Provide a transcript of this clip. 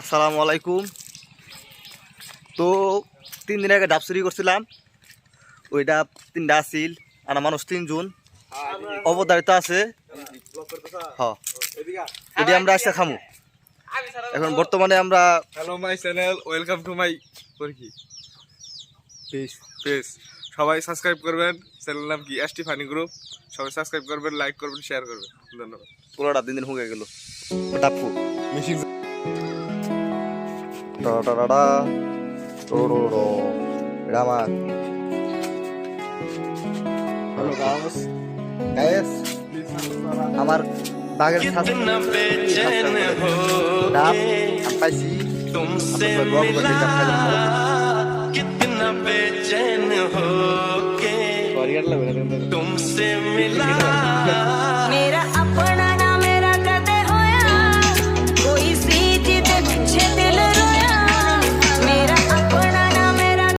আসসালামু আলাইকুম। তো তিন দিন আগে ডাব চুরি করছিলাম। ওই ডাব তিনটা আছিল আর মানুষ তিনজন। অবদারিত আছে। হ। এটি আমরা আসতে খামু। এখন বর্তমানে আমরা hello my channel welcome to my কি পেজ সবাই সাবস্ক্রাইব করবেন। চ্যানেল নাম কি? এসটি ফানি গ্রুপ সবাই সাবস্ক্রাইব করবেন লাইক করবেন শেয়ার করবেন। ধন্যবাদ। পুরোটা দিন দিন হুগে গেল। ডাবফু machine টা টা টা টা। Rho rho rho. এটা আমার হ্যালো গাইস গাইস আমার বাগের সাথে ডাব আমি পাইছি तुमसे আপনার দোয়া করবেন मिला এই ডাব খাইলে ভালো। कितना बेचैन हो के तुमसे मिला मेरा